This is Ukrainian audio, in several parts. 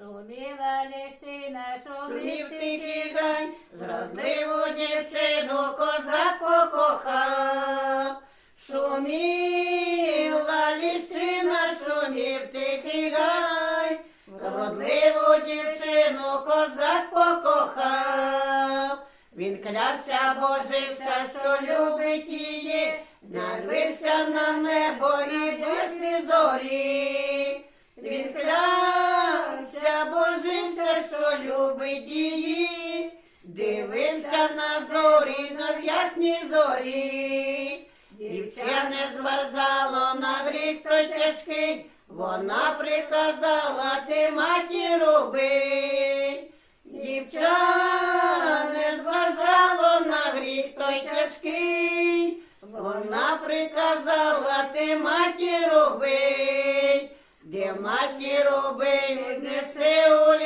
Шуміла ліщина, шумів тихий гай, зрадливу дівчину козак покохав. Шуміла ліщина, шумів тихий гай, вродливу дівчину козак покохав. Він клявся, божився, що любить її, надивився на небо і блисні зорі. Він клявся, божився, що дивився на зорі, на ясні зорі. Дівча не зважало на гріх той тяжкий, вона приказала ти маті роби. Дівча не зважало на гріх той тяжкий, вона приказала ти маті роби. Де маті роби, неси у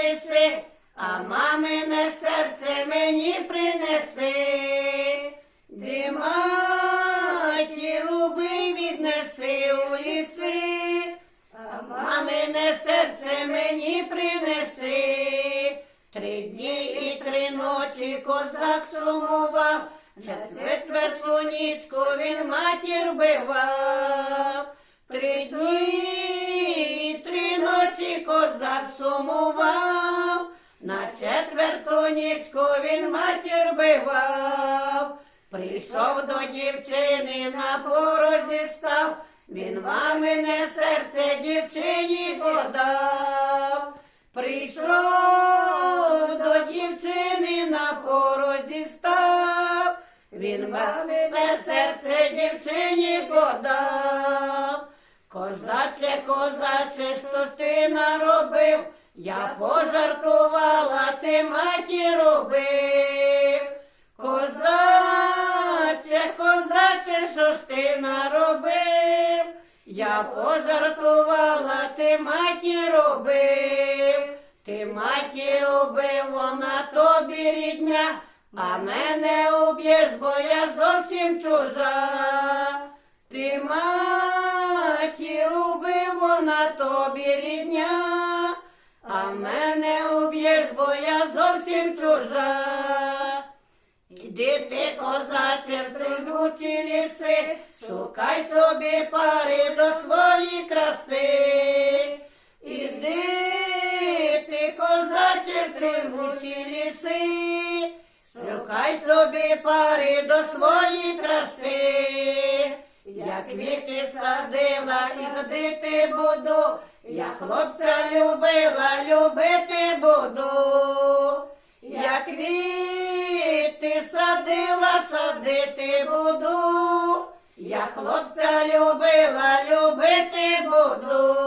Де маті роби, віднеси у ліси, а мамине серце мені принеси. Три дні і три ночі козак сумував, на четверту нічку він матір бивав. Три дні і три ночі козак сумував, на четверту нічку він матір бивав. Прийшов до дівчини на порозі став, він мамине серце дівчині подав. Прийшов до дівчини на порозі став, він мамине серце дівчині подав. Козаче, козаче, що ж ти наробив? Я пожартувала, ти маті робив. Козаче, козаче, що ж ти наробив? Я пожартувала, ти маті робив. Ти маті робив, вона тобі рідня, а мене уб'єш, бо я зовсім чужа. Ти маті робив, вона тобі рідня, а мене уб'єш, бо я зовсім чужа. Іди ти, козаче, в ліси, шукай собі пари до своєї краси. Іди ти, козаче, в ліси, шукай собі пари до своєї краси. Я квіти садила і ходити буду, я хлопця любила, любити буду. ходити буду, я хлопця любила, любити буду.